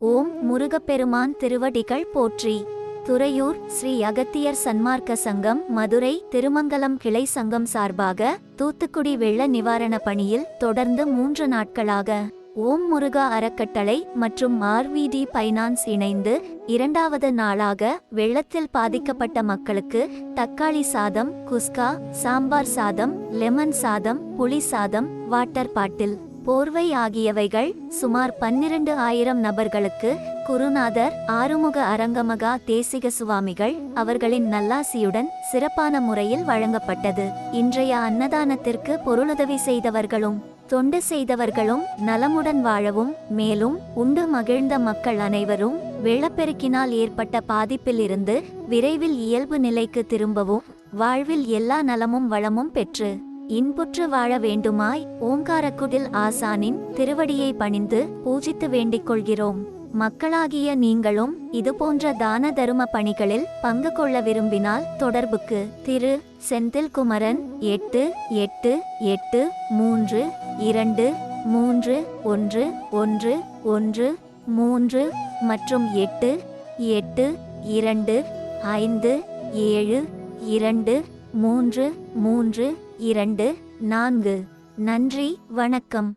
ஓம் முருகப்பெருமான் திருவடிகள் போற்றி. துறையூர் ஸ்ரீ அகத்தியர் சன்மார்க்க சங்கம் மதுரை திருமங்கலம் கிளை சங்கம் சார்பாக தூத்துக்குடி வெள்ள நிவாரண பணியில் தொடர்ந்து மூன்று நாட்களாக ஓம் முருகா அறக்கட்டளை மற்றும் ஆர்விடி பைனான்ஸ் இணைந்து இரண்டாவது நாளாக வெள்ளத்தில் பாதிக்கப்பட்ட மக்களுக்கு தக்காளி சாதம் குஸ்கா சாம்பார் சாதம் லெமன் சாதம் புளி சாதம் வாட்டர் பாட்டில் போர்வை ஆகியவைகள் சுமார் பன்னிரண்டு ஆயிரம் நபர்களுக்கு குருநாதர் ஆறுமுக அரங்கமகா தேசிக சுவாமிகள் அவர்களின் நல்லாசியுடன் சிறப்பான முறையில் வழங்கப்பட்டது. இன்றைய அன்னதானத்திற்கு பொருளுதவி செய்தவர்களும் தொண்டு செய்தவர்களும் நலமுடன் வாழவும் மேலும் உண்டு மகிழ்ந்த மக்கள் அனைவரும் வெள்ளப்பெருக்கினால் ஏற்பட்ட பாதிப்பிலிருந்து விரைவில் இயல்பு நிலைக்கு திரும்பவும் வாழ்வில் எல்லா நலமும் வளமும் பெற்று இன்புற்று வாழ வேண்டுமாய் ஓங்காரக்குடில் ஆசானின் திருவடியை பணிந்து பூஜித்து வேண்டிக் கொள்கிறோம். மக்களாகிய நீங்களும் இதுபோன்ற தான தரும பணிகளில் பங்கு கொள்ள விரும்பினால் தொடர்புக்கு திரு செந்தில் குமரன் எட்டு எட்டு எட்டு மூன்று இரண்டு மூன்று ஒன்று ஒன்று ஒன்று மூன்று மற்றும் எட்டு எட்டு இரண்டு ஐந்து ஏழு இரண்டு மூன்று மூன்று இரண்டு நான்கு. நன்றி வணக்கம்.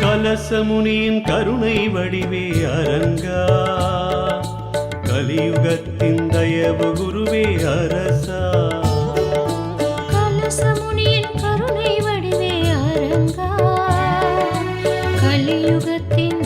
கலசமுனியின் கருணை வடிவே அரங்கா. குருவே அரசா. கலசமுனியின் கருணை வடிவே அரங்கா. கலியுகத்தின்